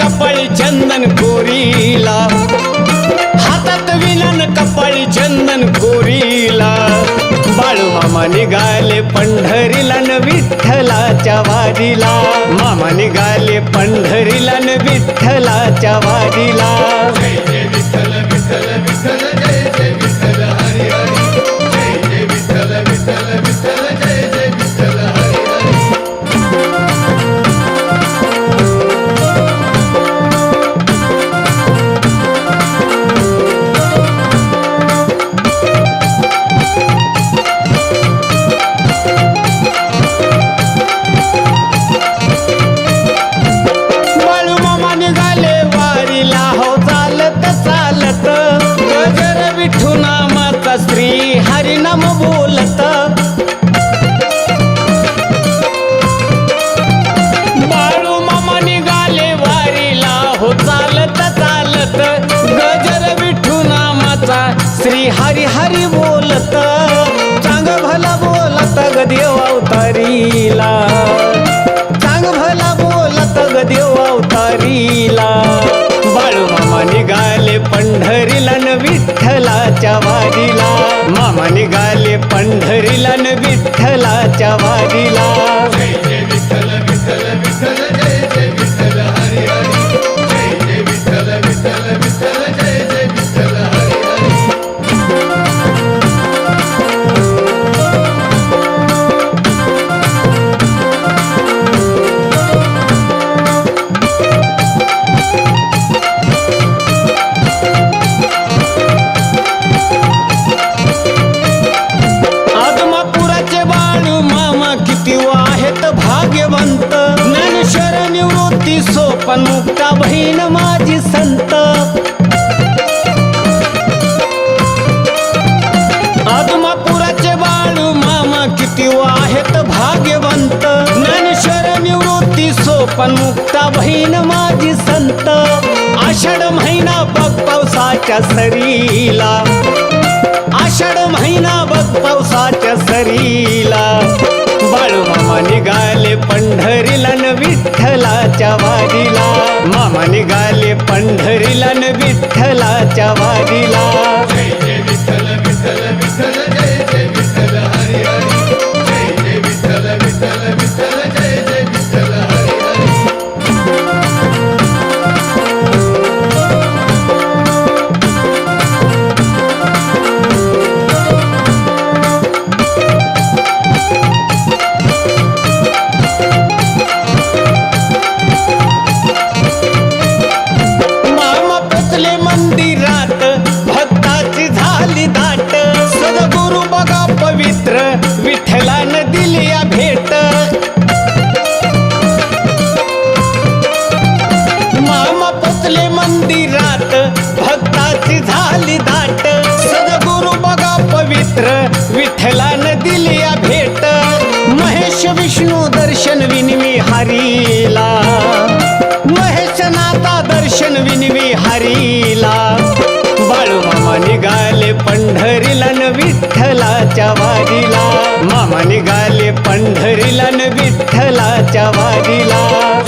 कपाळी चंदन कोरीला हातात विलन कपाळी चंदन कोरीला बाळू मामा निघाले पंढरीला न विठ्ठलाच्या वारीला. मामा निघाले पंढरीला न विठ्ठलाच्या वारीला. हरी हरी बोलत चांग भला बोलत ग देव अवतारीला. चांग भला बोलत ग देव अवतारीला. बाळू मामा निघाले पंढरीला न विठ्ठलाच्या वारीला. मामा निघाले पंढरीला न विठ्ठलाच्या वारीला. पण मुक्ता बहीण माझी संत. आदमापुराचे बाळू मामा किती आहेत भाग्यवंत. ज्ञानेश्वर निवृत्ती सोपन मुक्ता बहीण माझी संत. आषाढ महिना बघ पावसाच्या सरीला. आषाढ महिना बघ पावसाच्या सरीला. बाळू मामा निघाले पंढरीला न विठ्ठलाच्या वारीला. मामा निघाले पंढरीला न विठ्ठलाच्या वारीला. दर्शन विनवी हरीला. महेशनाता दर्शन विनवी हरीला. बाळू मामा निघाले पंढरीला न विठ्ठलाच्या वारीला. मामा निघाले पंढरीला न विठ्ठलाच्या वारीला.